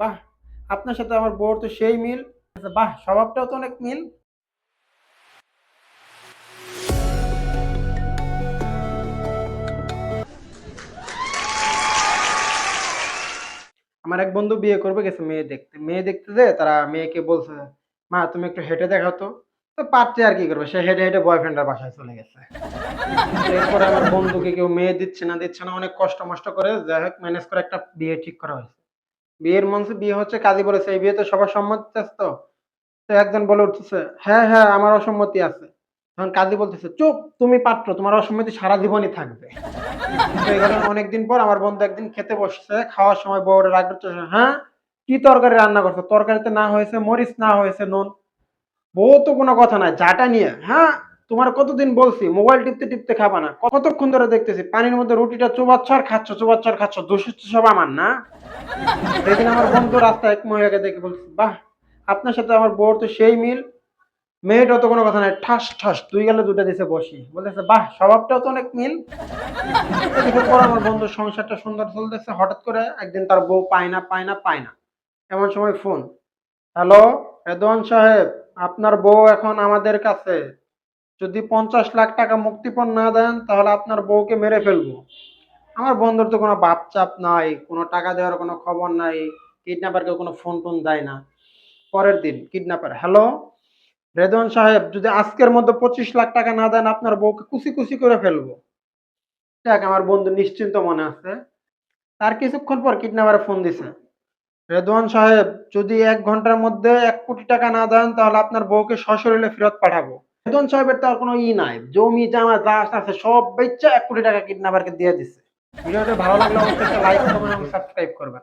বাহ, আপনার সাথে আমার বউর তো সেই মিল। বাহ, স্বভাবটাও তো অনেক মিল। আমার এক বন্ধু বিয়ে করবে, গেছে মেয়ে দেখতে। মেয়ে দেখতে যে তারা মেয়েকে বলছে, মা, তুমি একটু হেঁটে দেখাও তো। তো পারছে আর কি করবে? সে হেঁটে হেঁটে বয়ফ্রেন্ডের বাসায় চলে গেছে। এরপরে আমার বন্ধুকে কেউ মেয়ে দিচ্ছে না দিচ্ছে না, অনেক কষ্ট মষ্ট করে যাই হোক ম্যানেজ করে একটা বিয়ে ঠিক করা হয়েছে। বিয়ের মঞ্চে বিয়ে হচ্ছে, কাজী বলেছে, এই বিয়েতে সবার সম্মতি আছে তো? তো একজন বলে উঠতেছে হ্যাঁ হ্যাঁ আমার অসম্মতি আছে। তখন কাজী বলতেছে, চুপ, তুমি পাত্র, তোমার অসম্মতি সারা জীবনই থাকবে। অনেকদিন পর আমার বন্ধু একদিন খেতে বসছে, খাওয়ার সময় বউরে রাগ করছে হ্যাঁ কি তরকারি রান্না করছ? তরকারিতে না হয়েছে মরিচ, না হয়েছে নুন? বউ তো কোনো কথা নাই, যাটা নিয়ে হ্যাঁ তোমার কতদিন বলছি, মোবাইল টিপতে টিপতে খাবা না, কতক্ষণ ধরে দেখতেছি, পানির মধ্যে রুটিটা চোবাচ্ছ আর খাচ্ছ, চোবাচ্ছ আর খাচ্ছ দোষ সব আমার না? সেদিন আমার বন্ধু রাস্তায় এক মহিলাকে দেখে বলছে, বাহ, আপনার সাথে আমার বউর তো সেই মিল। মেয়েটাও তো কোনো কথা নাই, ঠাস ঠাস, দুই গেলে দুটা দিছে বসি। বলতেছে, বাহ, স্বভাবটাও তো অনেক মিল। দেখে পর আমার বন্ধুর সংসারটা সুন্দর চলতেছে, হঠাৎ করে একদিন তার বউ পায় না পায় না পায় না। এমন সময় ফোন, হ্যালো, রেদওয়ান সাহেব, আপনার বউ এখন আমাদের কাছে। যদি পঞ্চাশ লাখ টাকা মুক্তিপণ না দেন, তাহলে আপনার বউকে মেরে ফেলব। আমার বন্ধুর তো কোনো বাপ চাপ নাই, কোনো টাকা দেওয়ার কোনো খবর নাই কিডন্যাপারকে কোনো ফোন টোন দেয় না। পরের দিন কিডন্যাপার হ্যালো রেদওয়ান সাহেব, যদি আজকের মধ্যে পঁচিশ লাখ টাকা না দেন, আপনার বউকে কুচি কুচি করে ফেলব। দেখ, আমার বন্ধু নিশ্চিন্ত মনে আছে। তার কিছুক্ষণ পর কিডন্যাপারে ফোন দিছে। রেদওয়ান সাহেব, যদি এক ঘণ্টার মধ্যে এক কোটি টাকা না দেন, তাহলে আপনার বউকে সশরীরে ফেরত পাঠাবো। রেদওয়ান সাহেবের তো আর কোনো ই নাই। জমি, জামা, যা আছে, সব বেচে এক কোটি টাকা কিডন্যাপারকে দিয়ে দিছে। ভিডিওটা ভালো লাগলে অবশ্যই লাইক কমেন্ট এবং সাবস্ক্রাইব করবেন।